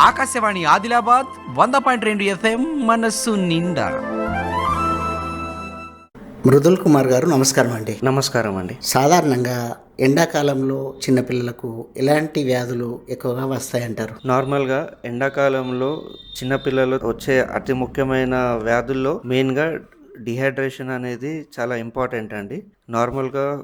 ఆకాశవాణి ఆదిలాబాద్ వంద పాయింట్ రెండు ఎఫ్ఎం మనస్సు నిండా. మృదుల్ కుమార్ గారు నమస్కారం అండి. నమస్కారం అండి. సాధారణంగా ఎండాకాలంలో చిన్నపిల్లలకు ఎలాంటి వ్యాధులు ఎక్కువగా వస్తాయంటారు? నార్మల్గా ఎండాకాలంలో చిన్నపిల్లలు వచ్చే అతి ముఖ్యమైన వ్యాధుల్లో మెయిన్గా డిహైడ్రేషన్ అనేది చాలా ఇంపార్టెంట్ అండి. నార్మల్గా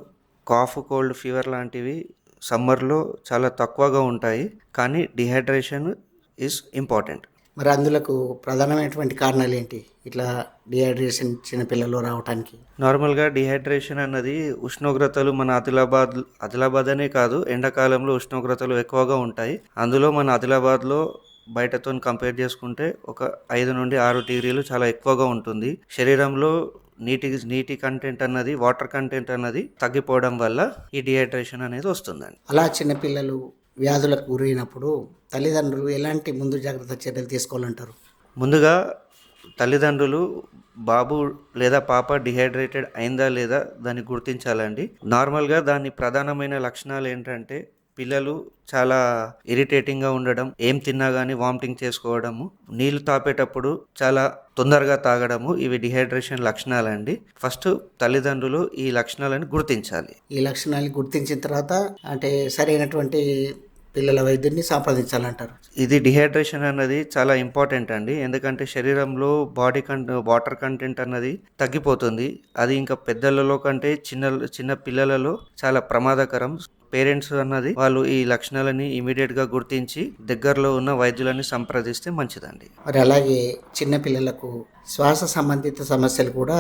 కాఫ్ కోల్డ్ ఫీవర్ లాంటివి సమ్మర్లో చాలా తక్కువగా ఉంటాయి. కానీ డిహైడ్రేషన్ ఈజ్ ఇంపార్టెంట్ మరి అందులకు ప్రధానమైనటువంటి కారణాలు ఏంటి? ఇట్లా డిహైడ్రేషన్ చిన్నపిల్లలు రావటానికి. నార్మల్గా డిహైడ్రేషన్ అన్నది ఉష్ణోగ్రతలు మన ఆదిలాబాద్ ఆదిలాబాద్ అనే కాదు ఎండాకాలంలో ఉష్ణోగ్రతలు ఎక్కువగా ఉంటాయి. అందులో మన ఆదిలాబాద్లో బయటతో కంపేర్ చేసుకుంటే ఒక ఐదు నుండి ఆరు డిగ్రీలు చాలా ఎక్కువగా ఉంటుంది. శరీరంలో నీటి నీటి కంటెంట్ అన్నది వాటర్ కంటెంట్ అన్నది తగ్గిపోవడం వల్ల ఈ డిహైడ్రేషన్ అనేది వస్తుందండి. అలా చిన్నపిల్లలు వ్యాధులకు గురైనప్పుడు తల్లిదండ్రులు ఎలాంటి ముందు జాగ్రత్త చర్యలు తీసుకోవాలంటారు? ముందుగా తల్లిదండ్రులు బాబు లేదా పాప డిహైడ్రేటెడ్ అయిందా లేదా దాన్ని గుర్తించాలండి. నార్మల్గా దాని ప్రధానమైన లక్షణాలు ఏంటంటే పిల్లలు చాలా ఇరిటేటింగ్గా ఉండడం ఏం తిన్నా కానీ వామిటింగ్ చేసుకోవడము నీళ్ళు తాపేటప్పుడు చాలా తొందరగా తాగడము ఇవి డిహైడ్రేషన్ లక్షణాలండి. ఫస్ట్ తల్లిదండ్రులు ఈ లక్షణాలను గుర్తించాలి. ఈ లక్షణాలను గుర్తించిన తర్వాత అంటే సరైనటువంటి పిల్లల వైద్యుడిని సంప్రదించాలంటారు. ఇది డిహైడ్రేషన్ అన్నది చాలా ఇంపార్టెంట్ అండి. ఎందుకంటే శరీరంలో బాడీ కంట వాటర్ కంటెంట్ అన్నది తగ్గిపోతుంది. అది ఇంకా పెద్దలలో కంటే చిన్న చిన్న పిల్లలలో చాలా ప్రమాదకరం. పేరెంట్స్ అన్నది వాళ్ళు ఈ లక్షణాలని ఇమీడియట్గా గుర్తించి దగ్గరలో ఉన్న వైద్యులని సంప్రదిస్తే మంచిదండి. మరి అలాగే చిన్నపిల్లలకు శ్వాస సంబంధిత సమస్యలు కూడా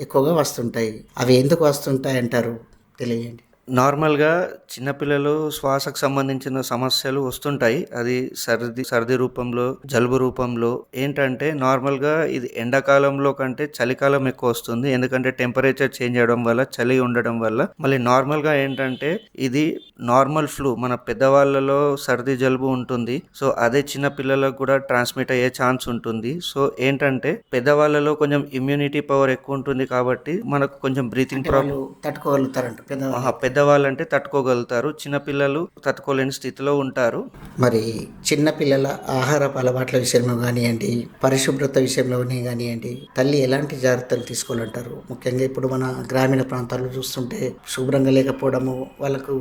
ఎక్కువగా వస్తుంటాయి. అవి ఎందుకు వస్తుంటాయి అంటారు? తెలియండి. నార్మల్గా చిన్నపిల్లలు శ్వాసకు సంబంధించిన సమస్యలు వస్తుంటాయి. అది సర్ది సర్ది రూపంలో జలుబు రూపంలో. ఏంటంటే నార్మల్గా ఇది ఎండాకాలంలో కంటే చలికాలం ఎక్కువ వస్తుంది. ఎందుకంటే టెంపరేచర్ చేంజ్ అవ్వడం వల్ల చలి ఉండడం వల్ల. మళ్ళీ నార్మల్గా ఏంటంటే ఇది నార్మల్ ఫ్లూ. మన పెద్దవాళ్ళలో సర్ది జలుబు ఉంటుంది. సో అదే చిన్న పిల్లలకు కూడా ట్రాన్స్మిట్ అయ్యే ఛాన్స్ ఉంటుంది. సో ఏంటంటే పెద్దవాళ్ళలో కొంచెం ఇమ్యూనిటీ పవర్ ఎక్కువ ఉంటుంది కాబట్టి మనకు కొంచెం బ్రీతింగ్ ప్రాబ్లం తట్టుకోగలుగుతారంట. పెద్ద పెద్దవాళ్ళంటే తట్టుకోగలుగుతారు చిన్నపిల్లలు తట్టుకోలేని స్థితిలో ఉంటారు. మరి చిన్నపిల్లల ఆహార ఆహారపు అలవాట్ల విషయంలో కానివ్వండి పరిశుభ్రత విషయంలో కానివ్వండి తల్లి ఎలాంటి జాగ్రత్తలు తీసుకోవాలంటారు? ముఖ్యంగా ఇప్పుడు మన గ్రామీణ ప్రాంతాల్లో చూస్తుంటే శుభ్రంగా లేకపోవడము వాళ్ళకు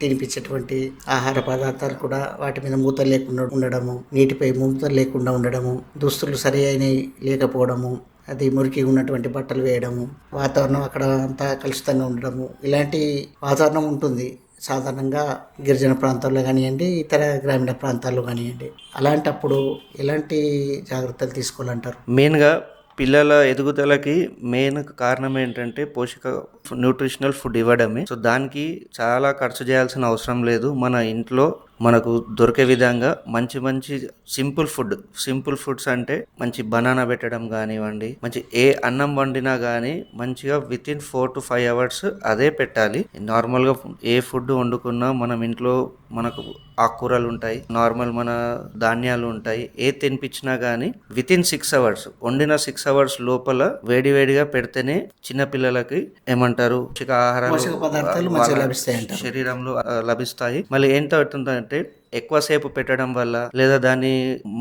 తినిపించేటువంటి ఆహార పదార్థాలు కూడా వాటి మీద మూతలు లేకుండా ఉండడము నీటిపై మూతలు లేకుండా ఉండడము దుస్తులు సరి అయినవి లేకపోవడము అది మురికి ఉన్నటువంటి బట్టలు వేయడము వాతావరణం అక్కడ అంతా కలుషితంగా ఉండడము ఇలాంటి వాతావరణం ఉంటుంది. సాధారణంగా గిరిజన ప్రాంతాల్లో కానివ్వండి ఇతర గ్రామీణ ప్రాంతాల్లో కానివ్వండి. అలాంటప్పుడు ఎలాంటి జాగ్రత్తలు తీసుకోవాలంటారు? మెయిన్గా పిల్లల ఎదుగుదలకి మెయిన్ కారణం ఏంటంటే పోషక న్యూట్రిషనల్ ఫుడ్ ఇవ్వడమే. సో దానికి చాలా ఖర్చు చేయాల్సిన అవసరం లేదు. మన ఇంట్లో మనకు దొరికే విధంగా మంచి మంచి సింపుల్ ఫుడ్ సింపుల్ ఫుడ్స్ అంటే మంచి బనానా పెట్టడం కానివ్వండి మంచి ఏ అన్నం వండినా కానీ మంచిగా within four to five hours అదే పెట్టాలి. నార్మల్గా ఏ ఫుడ్ వండుకున్నా మనం ఇంట్లో మనకు ఆకుకూరలు ఉంటాయి నార్మల్ మన ధాన్యాలు ఉంటాయి ఏ తినిపించినా కానీ విత్ ఇన్ సిక్స్ అవర్స్ వండిన సిక్స్ అవర్స్ లోపల వేడి వేడిగా పెడితేనే చిన్న పిల్లలకి ఏమంటారు? ఆహారాలు పోషక పదార్థాలు మంచిగా లభిస్తాయి అంటారు. శరీరంలో లభిస్తాయి. మళ్ళీ ఏంట ఏంటంటే ఎక్కువసేపు పెట్టడం వల్ల లేదా దాన్ని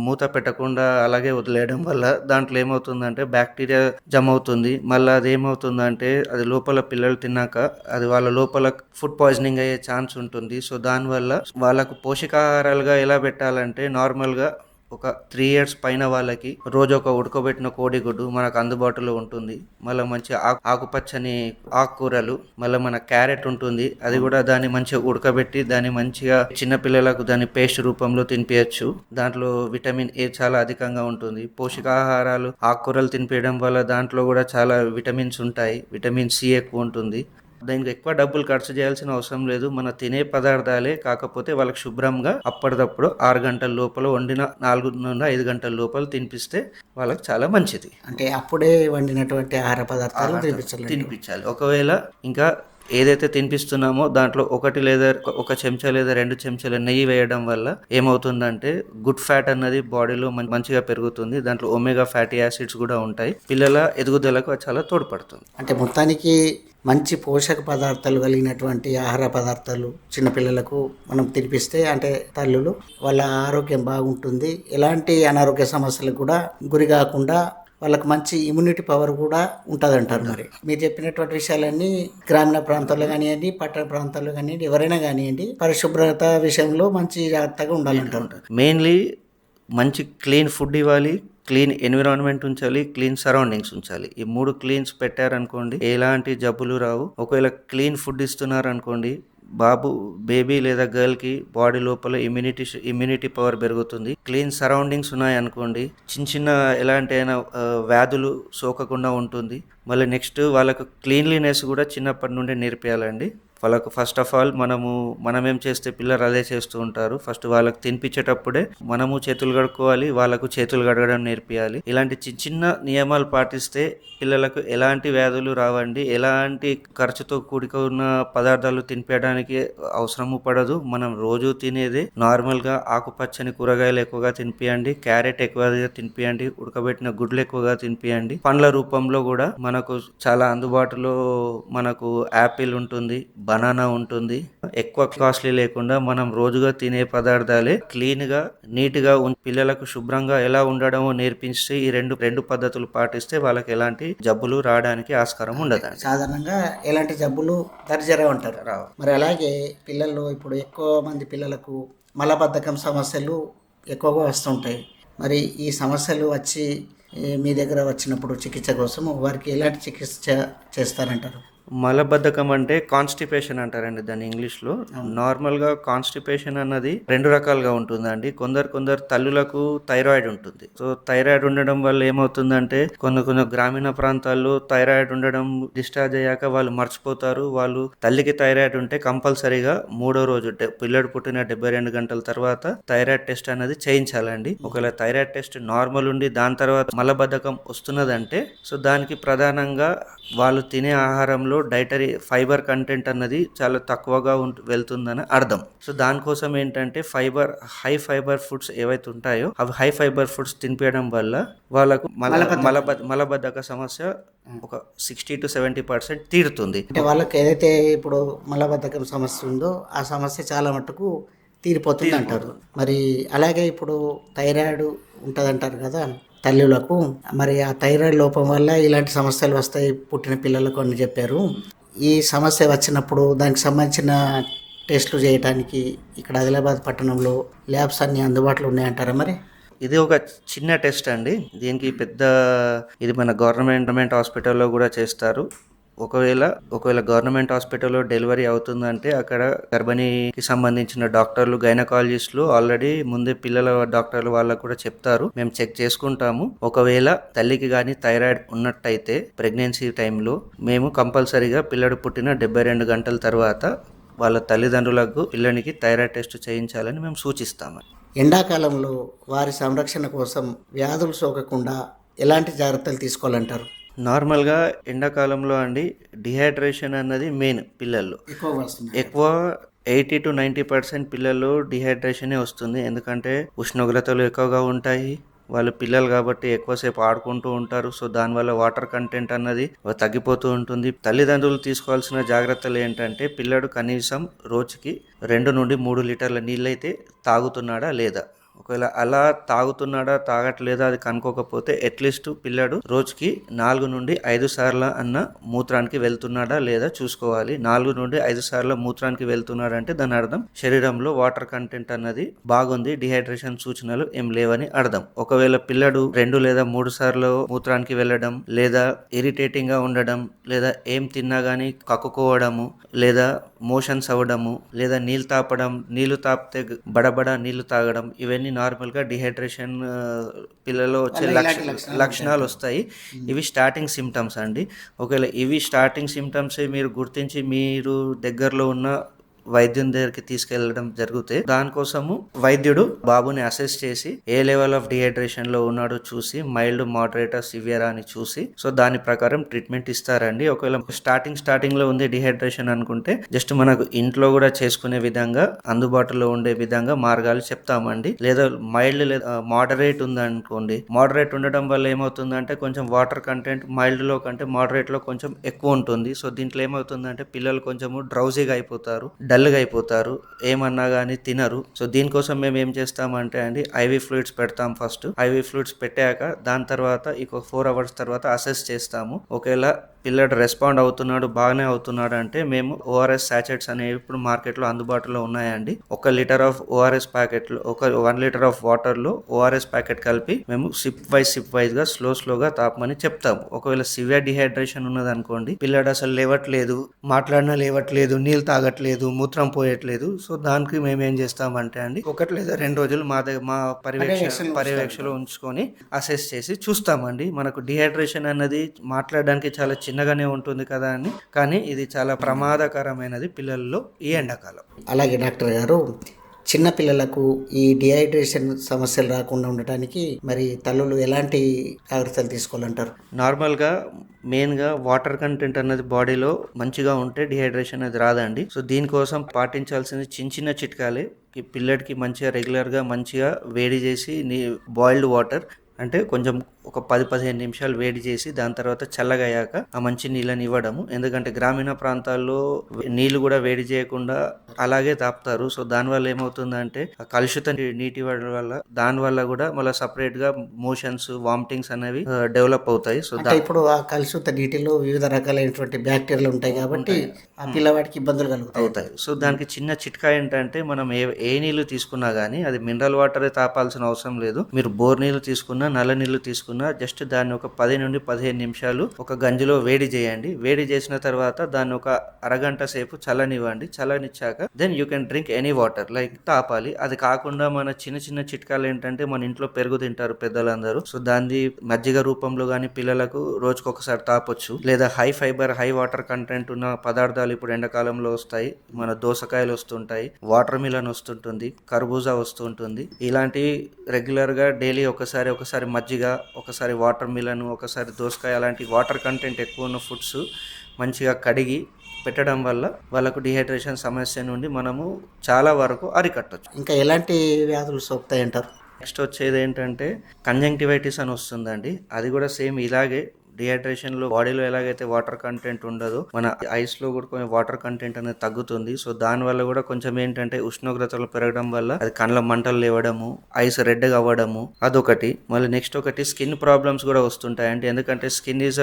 మూత పెట్టకుండా అలాగే వదిలేయడం వల్ల దాంట్లో ఏమవుతుందంటే బ్యాక్టీరియా జమ అవుతుంది మళ్ళీ అది ఏమవుతుందంటే అది లోపల పిల్లలు తిన్నాక అది వాళ్ళ లోపల ఫుడ్ పాయిజనింగ్ అయ్యే ఛాన్స్ ఉంటుంది. సో దానివల్ల వాళ్ళకు పోషకాహారాలుగా ఎలా పెట్టాలంటే నార్మల్గా ఒక త్రీ ఇయర్స్ పైన వాళ్ళకి రోజు ఒక ఉడకబెట్టిన కోడిగుడ్డు మనకు అందుబాటులో ఉంటుంది. మళ్ళీ మంచి ఆకు ఆకుపచ్చని ఆకుకూరలు మళ్ళీ మన క్యారెట్ ఉంటుంది. అది కూడా దాన్ని మంచిగా ఉడకబెట్టి దాన్ని మంచిగా చిన్నపిల్లలకు దాన్ని పేస్ట్ రూపంలో తినిపించచ్చు దాంట్లో విటమిన్ ఏ చాలా అధికంగా ఉంటుంది. పోషకాహారాలు ఆకుకూరలు తినిపించడం వల్ల దాంట్లో కూడా చాలా విటమిన్స్ ఉంటాయి. విటమిన్ సి ఎక్కువ ఉంటుంది. దానికి ఎక్కువ డబ్బులు ఖర్చు చేయాల్సిన అవసరం లేదు. మన తినే పదార్థాలే కాకపోతే వాళ్ళకి శుభ్రంగా అప్పటిదప్పుడు ఆరు గంటల లోపల వండిన నాలుగు నుండి ఐదు గంటల లోపల తినిపిస్తే వాళ్ళకి చాలా మంచిది. అంటే అప్పుడే వండినటువంటి ఆహార పదార్థాలు తినిపించాలి తినిపించాలి. ఒకవేళ ఇంకా ఏదైతే తినిపిస్తున్నామో దాంట్లో ఒకటి లేదా ఒక చెంచా లేదా రెండు చెంచాల నెయ్యి వేయడం వల్ల ఏమవుతుందంటే గుడ్ ఫ్యాట్ అన్నది బాడీలో మంచిగా పెరుగుతుంది. దాంట్లో ఒమేగా ఫ్యాటీ యాసిడ్స్ కూడా ఉంటాయి. పిల్లల ఎదుగుదలకు చాలా తోడ్పడుతుంది. అంటే మొత్తానికి మంచి పోషక పదార్థాలు కలిగినటువంటి ఆహార పదార్థాలు చిన్నపిల్లలకు మనం తినిపిస్తే అంటే తల్లులు వాళ్ళ ఆరోగ్యం బాగుంటుంది. ఎలాంటి అనారోగ్య సమస్యలకు కూడా గురి కాకుండా వాళ్ళకి మంచి ఇమ్యూనిటీ పవర్ కూడా ఉంటుంది అంటారు మరి. మీరు చెప్పినటువంటి విషయాలన్నీ గ్రామీణ ప్రాంతాల్లో కానివ్వండి పట్టణ ప్రాంతాల్లో కానివ్వండి ఎవరైనా కానివ్వండి పరిశుభ్రత విషయంలో మంచి జాగ్రత్తగా ఉండాలంటారు. మెయిన్లీ మంచి క్లీన్ ఫుడ్ ఇవ్వాలి క్లీన్ ఎన్విరాన్మెంట్ ఉంచాలి క్లీన్ సరౌండింగ్స్ ఉంచాలి. ఈ మూడు క్లీన్స్ పెట్టారనుకోండి ఎలాంటి జబ్బులు రావు. ఒకవేళ క్లీన్ ఫుడ్ ఇస్తున్నారనుకోండి బాబు బేబీ లేదా గర్ల్కి బాడీ లోపల ఇమ్యూనిటీ ఇమ్యూనిటీ పవర్ పెరుగుతుంది. క్లీన్ సరౌండింగ్స్ ఉన్నాయి అనుకోండి చిన్న చిన్న ఎలాంటి అయినా వ్యాధులు సోకకుండా ఉంటుంది. మళ్ళీ నెక్స్ట్ వాళ్ళకు క్లీన్లీనెస్ కూడా చిన్నప్పటి నుండి నేర్పించాలండి వాళ్ళకు ఫస్ట్ ఆఫ్ ఆల్ మనము మనం ఏం చేస్తే పిల్లలు అదే చేస్తూ ఉంటారు. ఫస్ట్ వాళ్ళకి తినిపించేటప్పుడే మనము చేతులు కడుక్కోవాలి వాళ్ళకు చేతులు కడగడం నేర్పియాలి. ఇలాంటి చిన్న చిన్న నియమాలు పాటిస్తే పిల్లలకు ఎలాంటి వ్యాధులు రావండి ఎలాంటి ఖర్చుతో కూడుకున్న పదార్థాలు తినిపించడానికి అవసరము పడదు. మనం రోజు తినేదే నార్మల్గా ఆకుపచ్చని కూరగాయలు ఎక్కువగా తినిపియండి క్యారెట్ ఎక్కువగా తినిపియండి ఉడకబెట్టిన గుడ్లు ఎక్కువగా తినిపియండి. పండ్ల రూపంలో కూడా మనకు చాలా అందుబాటులో మనకు యాపిల్ ఉంటుంది బనానా ఉంటుంది. ఎక్కువ కాస్ట్లీ లేకుండా మనం రోజుగా తినే పదార్థాలే క్లీన్గా నీట్గా ఉం- పిల్లలకు శుభ్రంగా ఎలా ఉండడమో నేర్పించి ఈ రెండు రెండు పద్ధతులు పాటిస్తే వాళ్ళకి ఎలాంటి జబ్బులు రావడానికి ఆస్కారం ఉండదండి సాధారణంగా ఎలాంటి జబ్బులు దరిజరవు అంటారు మరి అలాగే పిల్లలు ఇప్పుడు ఎక్కువ మంది పిల్లలకు మలబద్ధకం సమస్యలు ఎక్కువగా వస్తుంటాయి. మరి ఈ సమస్యలు వచ్చి మీ దగ్గర వచ్చినప్పుడు చికిత్స కోసం వారికి ఎలాంటి చికిత్స చేస్తారంటారు? మలబద్ధకం అంటే కాన్స్టిపేషన్ అంటారండి దాన్ని ఇంగ్లీష్లో. నార్మల్గా కాన్స్టిపేషన్ అన్నది రెండు రకాలుగా ఉంటుందండి. కొందరు కొందరు తల్లులకు థైరాయిడ్ ఉంటుంది. సో థైరాయిడ్ ఉండడం వల్ల ఏమవుతుందంటే కొన్ని కొన్ని గ్రామీణ ప్రాంతాల్లో థైరాయిడ్ ఉండడం డిశ్చార్జ్ అయ్యాక వాళ్ళు మర్చిపోతారు. వాళ్ళు తల్లికి థైరాయిడ్ ఉంటే కంపల్సరీగా మూడో రోజు పిల్లడు పుట్టిన డెబ్బై రెండు గంటల తర్వాత థైరాయిడ్ టెస్ట్ అనేది చేయించాలండి. ఒకవేళ థైరాయిడ్ టెస్ట్ నార్మల్ ఉండి దాని తర్వాత మలబద్ధకం వస్తున్నదంటే సో దానికి ప్రధానంగా వాళ్ళు తినే ఆహారంలో డైటరీ ఫైబర్ కంటెంట్ అన్నది చాలా తక్కువగా ఉంట వెళ్తుందని అర్థం. సో దానికోసం ఏంటంటే ఫైబర్ హై ఫైబర్ ఫుడ్స్ ఏవైతే ఉంటాయో అవి హై ఫైబర్ ఫుడ్స్ తినిపించడం వల్ల వాళ్ళకు మల మలబద్ధ మలబద్ధక సమస్య ఒక సిక్స్టీ టు సెవెంటీ పర్సెంట్ తీరుతుంది. అంటే వాళ్ళకి ఏదైతే ఇప్పుడు మలబద్ధకం సమస్య ఉందో ఆ సమస్య చాలా మట్టుకు తీరిపోతుంది. అంటారు మరి అలాగే ఇప్పుడు థైరాయిడ్ ఉంటుంది అంటారు కదా తల్లులకు మరి ఆ థైరాయిడ్ లోపం వల్ల ఇలాంటి సమస్యలు వస్తాయి పుట్టిన పిల్లలకు అని చెప్పారు. ఈ సమస్య వచ్చినప్పుడు దానికి సంబంధించిన టెస్టులు చేయడానికి ఇక్కడ ఆదిలాబాద్ పట్టణంలో ల్యాబ్స్ అన్ని అందుబాటులో ఉన్నాయంటారా మరి? ఇది ఒక చిన్న టెస్ట్ అండి. దీనికి పెద్ద ఇది మన గవర్నమెంట్ హాస్పిటల్లో కూడా చేస్తారు. ఒకవేళ ఒకవేళ గవర్నమెంట్ హాస్పిటల్లో డెలివరీ అవుతుందంటే అక్కడ గర్భిణీకి సంబంధించిన డాక్టర్లు గైనకాలజిస్టులు ఆల్రెడీ ముందే పిల్లల డాక్టర్లు వాళ్ళకు కూడా చెప్తారు. మేము చెక్ చేసుకుంటాము. ఒకవేళ తల్లికి కానీ థైరాయిడ్ ఉన్నట్టయితే ప్రెగ్నెన్సీ టైంలో మేము కంపల్సరీగా పిల్లడు పుట్టిన డెబ్బై రెండు గంటల తర్వాత వాళ్ళ తల్లిదండ్రులకు పిల్లనికి థైరాయిడ్ టెస్ట్ చేయించాలని మేము సూచిస్తాము. ఎండాకాలంలో వారి సంరక్షణ కోసం వ్యాధులు సోకకుండా ఎలాంటి జాగ్రత్తలు తీసుకోవాలంటారు? నార్మల్గా ఎండాకాలంలో అండి డిహైడ్రేషన్ అన్నది మెయిన్ పిల్లల్లో. ఎక్కువ ఎయిటీ టు నైంటీ పర్సెంట్ పిల్లలు డిహైడ్రేషనే వస్తుంది. ఎందుకంటే ఉష్ణోగ్రతలు ఎక్కువగా ఉంటాయి. వాళ్ళు పిల్లలు కాబట్టి ఎక్కువసేపు ఆడుకుంటూ ఉంటారు. సో దానివల్ల వాటర్ కంటెంట్ అన్నది తగ్గిపోతూ ఉంటుంది. తల్లిదండ్రులు తీసుకోవాల్సిన జాగ్రత్తలు ఏంటంటే పిల్లడు కనీసం రోజుకి రెండు నుండి మూడు లీటర్ల నీళ్ళైతే తాగుతున్నాడా లేదా? ఒకవేళ అలా తాగుతున్నాడా తాగట్లేదా అది కనుక్కోకపోతే అట్లీస్ట్ పిల్లడు రోజుకి నాలుగు నుండి ఐదు సార్ల అన్న మూత్రానికి వెళ్తున్నాడా లేదా చూసుకోవాలి. నాలుగు నుండి ఐదు సార్ల మూత్రానికి వెళ్తున్నాడంటే దాని అర్థం శరీరంలో వాటర్ కంటెంట్ అన్నది బాగుంది డిహైడ్రేషన్ సూచనలు ఏం లేవని అర్థం. ఒకవేళ పిల్లడు రెండు లేదా మూడు సార్లు మూత్రానికి వెళ్ళడం లేదా ఇరిటేటింగ్గా ఉండడం లేదా ఏం తిన్నా గానీ కక్కుకోవడము లేదా మోషన్స్ అవ్వడము లేదా నీళ్ళు తాపడం నీళ్ళు తాపితే బడబడ నీళ్ళు తాగడం ఇవన్నీ నార్మల్గా డిహైడ్రేషన్ పిల్లలో వచ్చే లక్ష లక్షణాలు వస్తాయి. ఇవి స్టార్టింగ్ సిమ్టమ్స్ అండి. ఒకవేళ ఇవి స్టార్టింగ్ సిమ్టమ్స్ మీరు గుర్తించి మీరు దగ్గరలో ఉన్న వైద్యుని దగ్గరికి తీసుకెళ్ళడం జరిగితే దానికోసము వైద్యుడు బాబుని అసెస్ చేసి ఏ లెవెల్ ఆఫ్ డిహైడ్రేషన్లో ఉన్నాడో చూసి మైల్డ్ మోడరేట్ సివియర్ అని చూసి సో దాని ప్రకారం ట్రీట్మెంట్ ఇస్తారండి. ఒకవేళ స్టార్టింగ్ స్టార్టింగ్లో ఉంది డిహైడ్రేషన్ అనుకుంటే జస్ట్ మనకు ఇంట్లో కూడా చేసుకునే విధంగా అందుబాటులో ఉండే విధంగా మార్గాలు చెప్తామండి. లేదా మైల్డ్ లేదా మోడరేట్ ఉందనుకోండి మోడరేట్ ఉండడం వల్ల ఏమవుతుందంటే కొంచెం వాటర్ కంటెంట్ మైల్డ్లో కంటే మోడరేట్లో కొంచెం ఎక్కువ ఉంటుంది. సో దీంట్లో ఏమవుతుందంటే పిల్లలు కొంచెము డ్రౌజీగా అయిపోతారు. డల్గా అయిపోతారు ఏమన్నా కానీ తినరు. సో దీనికోసం మేము ఏం చేస్తామంటే అండి ఐవీ ఫ్లూయిడ్స్ పెడతాం ఫస్ట్. ఐవీ ఫ్లూయిడ్స్ పెట్టాక దాని తర్వాత ఇంకో ఫోర్ అవర్స్ తర్వాత అసెస్ చేస్తాము. ఒకవేళ పిల్లడు రెస్పాండ్ అవుతున్నాడు బాగానే అవుతున్నాడు అంటే మేము ఓఆర్ఎస్ శాచెట్స్ అనేవి ఇప్పుడు మార్కెట్లో అందుబాటులో ఉన్నాయండి. ఒక లీటర్ ఆఫ్ ఓఆర్ఎస్ ప్యాకెట్లు ఒక వన్ లీటర్ ఆఫ్ వాటర్లో ఓఆర్ఎస్ ప్యాకెట్ కలిపి మేము సిప్ వైజ్ సిప్ వైజ్గా స్లో స్లోగా తాపమని చెప్తాము. ఒకవేళ సివియర్ డిహైడ్రేషన్ ఉన్నది అనుకోండి పిల్లడు అసలు లేవట్లేదు మాట్లాడినా లేవట్లేదు నీళ్ళు తాగట్లేదు మూత్రం పోయట్లేదు. సో దానికి మేము ఏం చేస్తామంటే అండి ఒకటి లేదా రెండు రోజులు మా దగ్గర మా పర్యవేక్షణ పర్యవేక్షణలో ఉంచుకొని అసెస్ చేసి చూస్తామండి. మనకు డిహైడ్రేషన్ అన్నది మాట్లాడడానికి చాలా చిన్నగానే ఉంటుంది కదా అని. కానీ ఇది చాలా ప్రమాదకరమైనది పిల్లల్లో ఈ ఎండాకాలం. అలాగే డాక్టర్ గారు చిన్నపిల్లలకు ఈ డిహైడ్రేషన్ సమస్యలు రాకుండా ఉండటానికి మరి తల్లులు ఎలాంటి జాగ్రత్తలు తీసుకోవాలంటారు? నార్మల్గా మెయిన్గా వాటర్ కంటెంట్ అన్నది బాడీలో మంచిగా ఉంటే డిహైడ్రేషన్ అనేది రాదండి. సో దీనికోసం పాటించాల్సింది చిన్న చిన్న చిట్కాలే. ఈ పిల్లడికి మంచిగా రెగ్యులర్గా మంచిగా వేడి చేసి నీ బాయిల్డ్ వాటర్ అంటే కొంచెం ఒక పది పదిహేను నిమిషాలు వేడి చేసి దాని తర్వాత చల్లగా అయ్యాక ఆ మంచి నీళ్ళని ఇవ్వడము. ఎందుకంటే గ్రామీణ ప్రాంతాల్లో నీళ్ళు కూడా వేడి చేయకుండా అలాగే తాపుతారు. సో దానివల్ల ఏమవుతుందంటే ఆ కలుషిత నీటి వల్ల వల్ల దాని వల్ల కూడా మళ్ళీ సపరేట్గా మోషన్స్ వామిటింగ్స్ అనేవి డెవలప్ అవుతాయి. సో ఇప్పుడు ఆ కలుషిత నీటిలో వివిధ రకాలైనటువంటి బ్యాక్టీరియాలు ఉంటాయి కాబట్టి ఆ పిల్లవాడికి ఇబ్బందులు కలుగుతాయి. అవుతాయి. సో దానికి చిన్న చిట్కా ఏంటంటే మనం ఏ ఏ నీళ్ళు తీసుకున్నా గానీ అది మినరల్ వాటరే తాపాల్సిన అవసరం లేదు. మీరు బోర్ నీళ్ళు తీసుకున్నా నల్ల నీళ్ళు తీసుకున్నా జస్ట్ దాన్ని ఒక పది నుండి పదిహేను నిమిషాలు ఒక గంజిలో వేడి చేయండి. వేడి చేసిన తర్వాత దాన్ని ఒక అరగంట సేపు చల్లనివ్వండి. చల్లనిచ్చాక then you can drink any water like తాపాలి. అది కాకుండా మన చిన్న చిన్న చిట్కాలు ఏంటంటే మన ఇంట్లో పెరుగు తింటారు పెద్దలందరూ. సో దాన్ని మజ్జిగ రూపంలో కానీ పిల్లలకు రోజుకొకసారి తాపొచ్చు. లేదా high fibre high water content ఉన్న పదార్థాలు ఇప్పుడు ఎండాకాలంలో వస్తాయి. మన దోసకాయలు వస్తుంటాయి. వాటర్ మిలన్ వస్తుంటుంది. కర్బూజా వస్తుంటుంది. ఇలాంటివి రెగ్యులర్గా డైలీ ఒకసారి ఒకసారి మజ్జిగ ఒకసారి వాటర్ మిలన్ ఒకసారి దోసకాయ అలాంటి వాటర్ కంటెంట్ ఎక్కువ ఉన్న ఫుడ్స్ మంచిగా కడిగి పెట్టడం వల్ల వాళ్ళకు డిహైడ్రేషన్ సమస్య నుండి మనము చాలా వరకు అరికట్టచ్చు. ఇంకా ఎలాంటి వ్యాధులు సోకుతాయి అంటారు నెక్స్ట్ వచ్చేది ఏంటంటే కంజంక్టివైటిస్ అని వస్తుందండి. అది కూడా సేమ్ ఇలాగే డిహైడ్రేషన్లో బాడీలో ఎలాగైతే వాటర్ కంటెంట్ ఉండదో మన ఐస్లో కూడా కొంచెం వాటర్ కంటెంట్ అనేది తగ్గుతుంది. సో దాని వల్ల కూడా కొంచెం ఏంటంటే ఉష్ణోగ్రతలు పెరగడం వల్ల అది కళ్ళ మంటలు లేవడము ఐస్ రెడ్గా అవ్వడము అదొకటి. మళ్ళీ నెక్స్ట్ ఒకటి స్కిన్ ప్రాబ్లమ్స్ కూడా వస్తుంటాయి. అంటే ఎందుకంటే skin is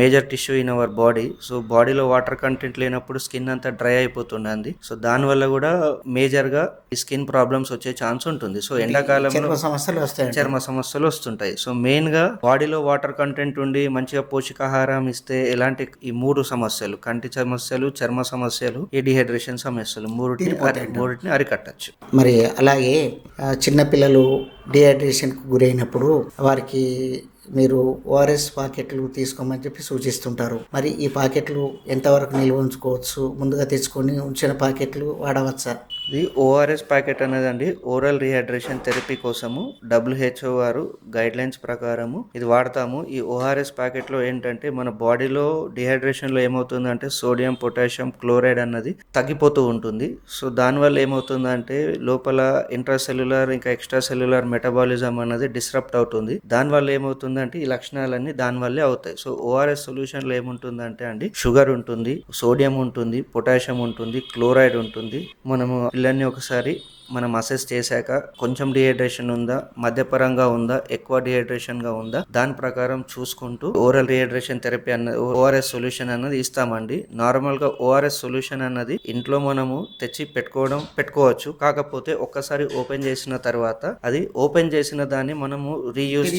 major tissue in our body. So బాడీలో వాటర్ కంటెంట్ లేనప్పుడు స్కిన్ అంతా డ్రై అయిపోతుండండి సో దాని వల్ల కూడా మేజర్గా ఈ స్కిన్ ప్రాబ్లమ్స్ వచ్చే ఛాన్స్ ఉంటుంది. సో ఎండాకాలంలో చర్మ సమస్యలు వస్తాయి చర్మ సమస్యలు వస్తుంటాయి. సో మెయిన్గా బాడీలో వాటర్ కంటెంట్ ఉండి మంచిగా పోషకాహారం ఇస్తే ఎలాంటి ఈ మూడు సమస్యలు కంటి సమస్యలు చర్మ సమస్యలు ఈ డిహైడ్రేషన్ సమస్యలు మూడిటిని అరి- మూడిటిని అరికట్టచ్చు. మరి అలాగే చిన్నపిల్లలు డిహైడ్రేషన్కు గురైనప్పుడు వారికి మీరు ఓఆర్ఎస్ పాకెట్లు తీసుకోమని చెప్పి సూచిస్తుంటారు. మరి ఈ పాకెట్లు ఎంతవరకు నిల్వ ఉంచుకోవచ్చు? ముందుగా తెచ్చుకొని ఉంచిన పాకెట్లు వాడవచ్చా? ఇది ఓఆర్ఎస్ ప్యాకెట్ అనేదండి. ఓరల్ రీహైడ్రేషన్ థెరపీ కోసము డబ్ల్యూహెచ్ఓ వారు గైడ్ లైన్స్ ప్రకారము ఇది వాడతాము. ఈ ఓఆర్ఎస్ ప్యాకెట్లో ఏంటంటే మన బాడీలో డిహైడ్రేషన్లో ఏమవుతుందంటే సోడియం పొటాషియం క్లోరైడ్ అన్నది తగ్గిపోతూ ఉంటుంది. సో దానివల్ల ఏమవుతుందంటే లోపల ఇంట్రా సెల్యులర్ ఇంకా ఎక్స్ట్రా సెల్యులర్ మెటబాలిజం అన్నది డిస్టర్బ్ అవుతుంది. దానివల్ల ఏమవుతుందంటే ఈ లక్షణాలన్నీ దానివల్లే అవుతాయి. సో ఓఆర్ఎస్ సొల్యూషన్లో ఏముంటుందంటే అండి షుగర్ ఉంటుంది సోడియం ఉంటుంది పొటాషియం ఉంటుంది క్లోరైడ్ ఉంటుంది. మనము పిల్లల్ని ఒకసారి మనం అసెస్ చేశాక కొంచెం డిహైడ్రేషన్ ఉందా మధ్యపరంగా ఉందా ఎక్కువ డిహైడ్రేషన్గా ఉందా దాని ప్రకారం చూసుకుంటూ ఓరల్ రీహైడ్రేషన్ థెరపీ అన్న ఓఆర్ఎస్ సొల్యూషన్ అన్నది ఇస్తామండి. నార్మల్గా ఓఆర్ఎస్ సొల్యూషన్ అన్నది ఇంట్లో మనము తెచ్చి పెట్టుకోవడం పెట్టుకోవచ్చు. కాకపోతే ఒక్కసారి ఓపెన్ చేసిన తర్వాత అది ఓపెన్ చేసిన దాన్ని మనము రీయూజ్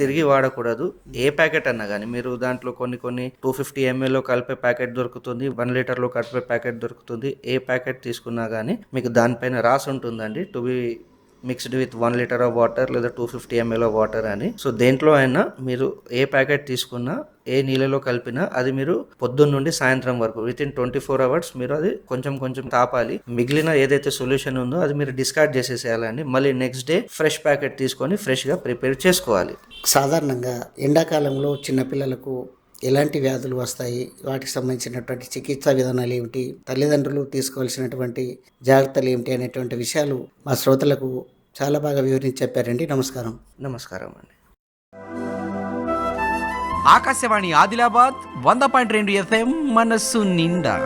తిరిగి వాడకూడదు. ఏ ప్యాకెట్ అన్నా కానీ మీరు దాంట్లో కొన్ని కొన్ని టూ ఫిఫ్టీ ఎంఎల్లో కలిపే ప్యాకెట్ దొరుకుతుంది వన్ లీటర్లో కలిపే ప్యాకెట్ దొరుకుతుంది. ఏ ప్యాకెట్ తీసుకున్నా కానీ మీకు దానిపైన రాసి ఉంటుందండి. To be mixed with one litre of water లేదా two fifty ML of water అని. సో దేంట్లో అయినా మీరు ఏ ప్యాకెట్ తీసుకున్నా ఏ నీళ్ళలో కలిపినా అది మీరు పొద్దున్న నుండి సాయంత్రం వరకు within twenty four hours మీరు అది కొంచెం కొంచెం తాపాలి. మిగిలిన ఏదైతే సొల్యూషన్ ఉందో అది మీరు డిస్కార్డ్ చేసేసేయాలండి. మళ్ళీ నెక్స్ట్ డే ఫ్రెష్ ప్యాకెట్ తీసుకొని ఫ్రెష్గా ప్రిపేర్ చేసుకోవాలి. సాధారణంగా ఎండాకాలంలో చిన్నపిల్లలకు ఎలాంటి వ్యాధులు వస్తాయి? వాటికి సంబంధించినటువంటి చికిత్సా విధానాలు ఏమిటి? తల్లిదండ్రులు తీసుకోవాల్సినటువంటి జాగ్రత్తలు ఏమిటి అనేటువంటి విషయాలు మా శ్రోతలకు చాలా బాగా వివరించి చెప్పారండి. నమస్కారం. నమస్కారం అండి. ఆకాశవాణి ఆదిలాబాద్ వంద పాయింట్ రెండు ఎఫ్ఎం మనస్సు నిండా.